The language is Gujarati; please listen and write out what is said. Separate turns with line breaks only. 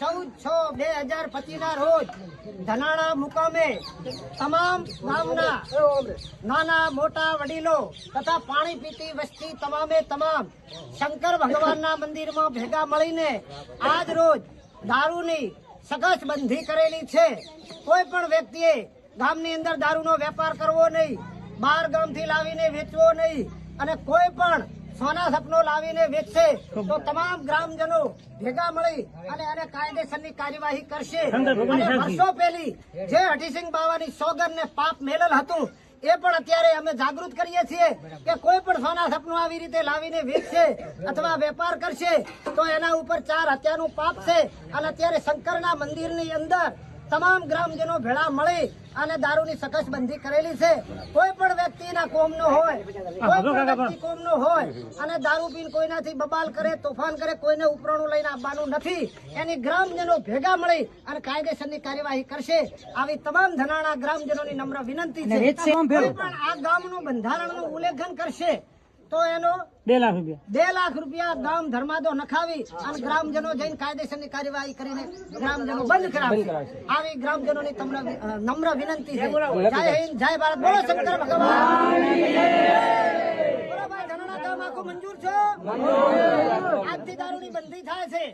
ચૌદ છ બે હજાર પચીસ ના રોજ ધનાળા મુકામે તમામ ગામના નાના મોટા વડીલો તથા પાણી પીતી વસ્તી તમામે તમામ શંકર ભગવાનના મંદિરમાં ભેગા મળીને આજ રોજ દારૂની સગસ બંધી કરેલી છે. કોઈ પણ વ્યક્તિએ ગામની અંદર દારૂનો વેપાર કરવો નહીં બહાર ગામથી લાવીને વેચવો નહીં અને કોઈ પણ સોના સપનો લાવીને વેચશે તો તમામ ગ્રામજનો ભેગા મળી અને એને કાયદેસરની કાર્યવાહી કરશે. અને વર્ષો પહેલી જે હઠીસિંહ બાવાની સોગન ને પાપ મેલેલ હતું એ પણ અત્યારે અમે જાગૃત કરીએ છીએ કે કોઈ પણ સોના સપનું આવી રીતે લાવીને વેચશે અથવા વેપાર કરશે તો એના ઉપર ચાર હત્યાનું પાપ છે. અને અત્યારે શંકરના મંદિરની અંદર તમામ ગ્રામજનો ભેળા મળી અને દારૂની સકસબંધી કરેલી છે. કોઈ પણ વ્યક્તિના કોમનો હોય કોઈ પણ વ્યક્તિ કોમનો હોય અને દારૂ પીને કોઈનાથી બબાલ કરે તોફાન કરે કોઈને ઉપરણું લઈને આવવાનું નથી. એની ગ્રામજનો ભેગા મળી અને કાયદેસરની કાર્યવાહી કરશે. આવી તમામ ધનાણા ગ્રામજનોની નમ્ર વિનંતી છે. કોઈ પણ આ ગામનું બંધારણનું ઉલ્લેખન કરશે. તો એનો
બે લાખ રૂપિયા.
બે લાખ રૂપિયા ગામ ધર્માદો નખાવી અને ગ્રામજનો જઈને કાયદેસરની કાર્યવાહી કરીને ગ્રામજનો બંધ કરાવશે. આવી ગ્રામજનોની તમને નમ્ર વિનંતી છે. જય હિન્દ જય ભારત. બોલો શંકર ભગવાન. મંજૂર છો? આજથી દારૂની બંધી થાય છે.